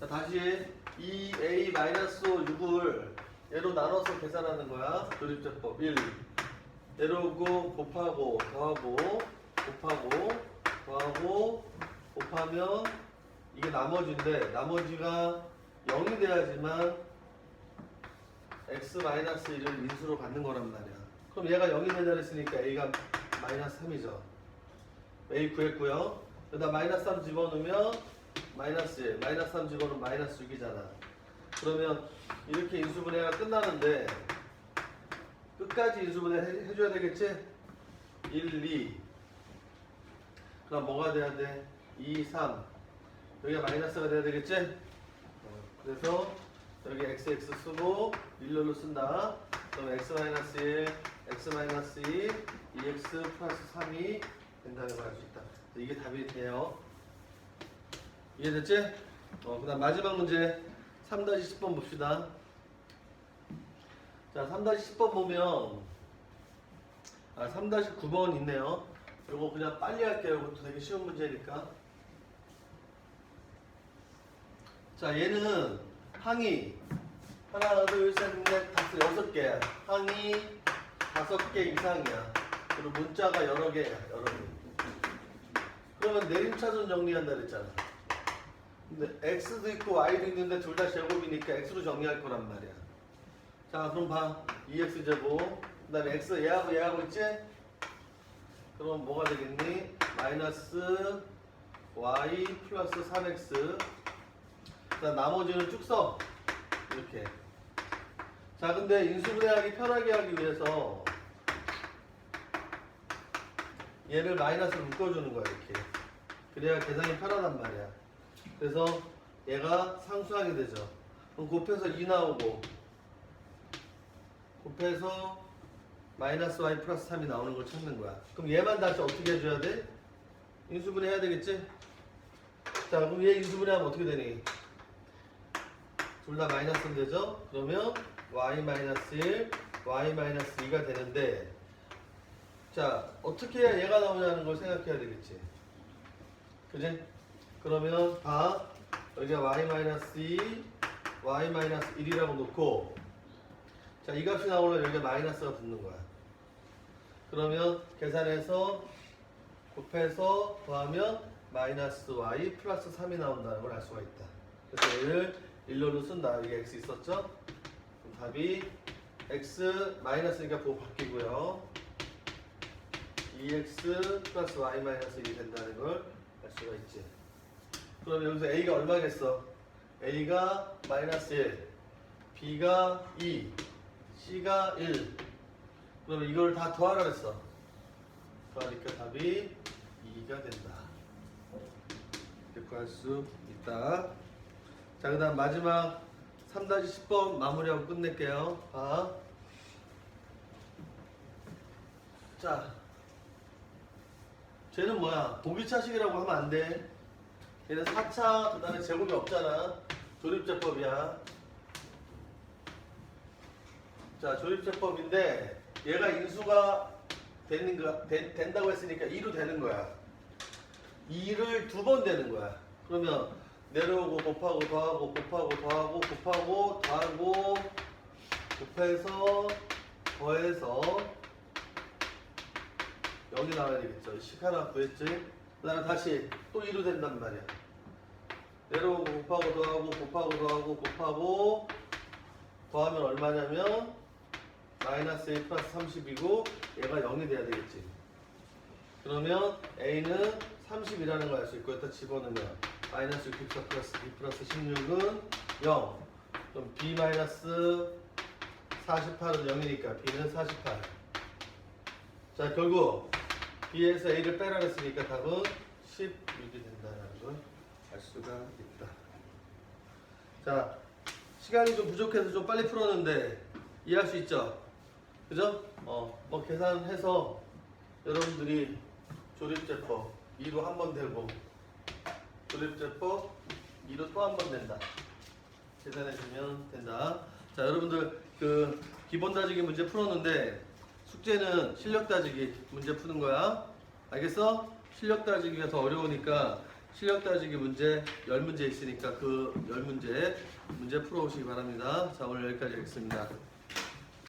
자, 다시 2a-6을 얘로 나눠서 계산하는 거야. 조립제법 1. 얘로고 곱하고 더하고 곱하고 더하고 곱하면 이게 나머지인데 나머지가 0이 돼야지만 x-1을 인수로 갖는 거란 말이야. 그럼 얘가 0이 된다 그랬으니까 a가 마이너스 3이죠. a 구했고요. 여기다 마이너스 3 집어넣으면 마이너스 1, 마이너스 3 집어넣으면 마이너스 6이잖아. 그러면 이렇게 인수분해가 끝나는데 끝까지 인수분해 해- 해줘야 되겠지? 1, 2 그럼 뭐가 돼야 돼? 2, 3 여기가 마이너스가 돼야 되겠지? 어, 그래서 여기 xx 쓰고 일렬로 쓴다 그럼 x 마이너스 1, x 마이너스 2, 2x 플러스 3이 된다는 걸 알 수 있다 이게 답이 돼요 이해됐지? 어, 그 다음 마지막 문제 3-10번 봅시다 자, 3-10번 보면 아, 3-9번 있네요. 이거 그냥 빨리 할게요. 이것도 되게 쉬운 문제니까. 자, 얘는 항이 하나, 둘, 셋, 넷, 다섯, 여섯 개야. 항이 다섯 개 이상이야. 그리고 문자가 여러 개야. 여러 개. 그러면 내림차순 정리한다 그랬잖아. 근데 x도 있고 y도 있는데 둘 다 제곱이니까 x로 정리할 거란 말이야. 자 그럼 봐 2x 제곱 그 다음에 x 얘하고 얘하고 있지? 그럼 뭐가 되겠니? 마이너스 y 플러스 3x 자 나머지는 쭉 써 이렇게 자 근데 인수분해하기 편하게 하기 위해서 얘를 마이너스로 묶어주는 거야 이렇게 그래야 계산이 편하단 말이야 그래서 얘가 상수하게 되죠 그럼 곱해서 2 나오고 곱해서 마이너스 y 플러스 3이 나오는 걸 찾는 거야. 그럼 얘만 다시 어떻게 해줘야 돼? 인수분해 해야 되겠지? 자, 그럼 얘 인수분해하면 어떻게 되니? 둘 다 마이너스 되죠? 그러면 y 마이너스 1, y 마이너스 2가 되는데 자, 어떻게 해야 얘가 나오냐는 걸 생각해야 되겠지? 그지? 그러면 봐. 여기가 y 마이너스 2, y 마이너스 1이라고 놓고 자, 이 값이 나오면 여기가 마이너스가 붙는 거야. 그러면 계산해서 곱해서 더하면 마이너스 y 플러스 3이 나온다는 걸 알 수가 있다. 그래서 얘를 일로로 쓴다. 여기 x 있었죠? 그럼 답이 x 마이너스니까 보고 바뀌고요. 2x 플러스 y 마이너스 1이 된다는 걸 알 수가 있지. 그럼 여기서 a가 얼마겠어? a가 마이너스 1, b가 2, C가 1. 그러면 이걸 다 더하라 그랬어. 더하니까 답이 2가 된다. 이렇게 구할 수 있다. 자, 그 다음 마지막 3-10번 마무리하고 끝낼게요. 봐. 자. 쟤는 뭐야? 보기차식이라고 하면 안 돼. 얘는 4차, 그 다음에 제곱이 없잖아. 조립제법이야. 자, 조립제법인데 얘가 인수가 되는 거, 된, 된다고 했으니까 2로 되는 거야. 2를 두 번 되는 거야. 그러면 내려오고 곱하고 더하고 곱하고 더하고 곱하고 더하고 곱해서 더해서 여기 나와야 되겠죠. 식 하나 구했지? 그 다음에 다시 또 2로 된단 말이야. 내려오고 곱하고 더하고 곱하고 더하고 곱하고 더하면 얼마냐면 마이너스 1 플러스 30이고 얘가 0이 돼야 되겠지. 그러면 A는 30이라는 걸 알 수 있고 여기다 집어넣으면 마이너스 64 플러스 2 플러스 16은 0. 그럼 B 마이너스 48은 0이니까 B는 48. 자 결국 B에서 A를 빼라 그랬으니까 답은 16이 된다는 걸 알 수가 있다. 자 시간이 좀 부족해서 좀 빨리 풀었는데 이해할 수 있죠? 그죠? 어, 뭐 계산해서 여러분들이 조립제법 2로 한 번 되고 조립제법 2로 또 한 번 된다. 계산해주면 된다. 자, 여러분들 그 기본 따지기 문제 풀었는데 숙제는 실력 따지기 문제 푸는 거야. 알겠어? 실력 따지기가 더 어려우니까 실력 따지기 문제 10문제 있으니까 그 10문제 문제 풀어오시기 바랍니다. 자 오늘 여기까지 하겠습니다.